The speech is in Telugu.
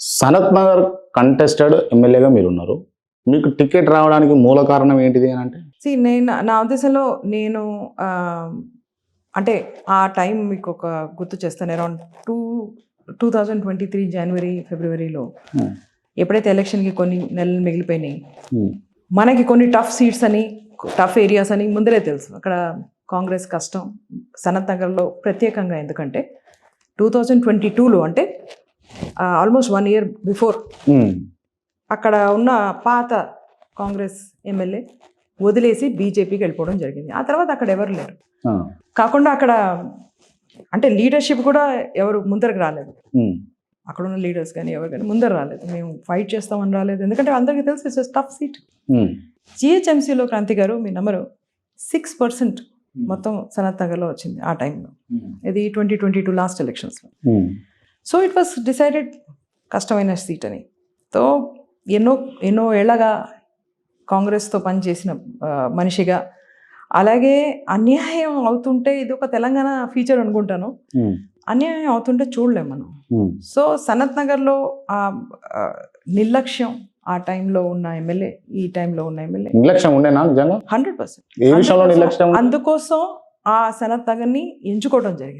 సనత్ నగర్ కంటెస్టెడ్ ఎమ్మెల్యేగా మీరు ఉన్నారు మీకు టికెట్ రావడానికి మూల కారణం ఏంటిది అని అంటే See, నేను నా ఉద్దేశంలో నేను అంటే ఆ టైం మీకు ఒక గుర్తు చేస్తాను around two two thousand twenty three January ఫిబ్రవరిలో Hmm. ఎప్పుడైతే ఎలక్షన్కి కొన్ని నెలలు మిగిలిపోయినాయి Hmm. మనకి కొన్ని టఫ్ సీట్స్ అని టఫ్ ఏరియాస్ అని ముందరే తెలుసు అక్కడ కాంగ్రెస్ కష్టం సనత్ నగర్లో ప్రత్యేకంగా ఎందుకంటే టూ థౌజండ్ ట్వంటీ టూలో అంటే ఆల్మోస్ట్ వన్ ఇయర్ బిఫోర్. అక్కడ ఉన్న పాత కాంగ్రెస్ ఎమ్మెల్యే వదిలేసి బీజేపీకి వెళ్ళిపోవడం జరిగింది. ఆ తర్వాత అక్కడ ఎవరు లేరు. కాకుండా అక్కడ అంటే లీడర్షిప్ కూడా ఎవరు ముందరకు రాలేదు. ఉమ్. అక్కడ ఉన్న లీడర్స్ కానీ ఎవరు కానీ ముందర రాలేదు. మేము ఫైట్ చేస్తామని రాలేదు. ఎందుకంటే అందరికీ తెలుసు ఇట్స్ టఫ్ సీట్. జిహెచ్ఎంసీలో క్రాంతి గారు మీ నెంబరు సిక్స్ పర్సెంట్ మొత్తం సనత్ నగర్లో వచ్చింది ఆ టైంలో ఇది ట్వంటీ ట్వంటీ టూ లాస్ట్ ఎలక్షన్స్లో. సో ఇట్ వాస్ డిసైడెడ్ కష్టమైన సీట్ అని. సో ఎన్నో ఎన్నో ఏళ్ళగా కాంగ్రెస్తో పనిచేసిన మనిషిగా. అలాగే అన్యాయం అవుతుంటే ఇది ఒక తెలంగాణ ఫీచర్ అనుకుంటాను. ఉమ్. అన్యాయం అవుతుంటే చూడలేం మనం. సో సనత్ నగర్లో ఆ ఆ, నిర్లక్ష్యం ఆ టైంలో ఉన్న ఎమ్మెల్యే ఈ టైంలో ఉన్న ఎమ్మెల్యే. నిర్లక్ష్యం ఉండేనా నిజంగా హండ్రెడ్ పర్సెంట్. అందుకోసం ఆ సనత్ నగర్ని ఎంచుకోవడం జరిగింది.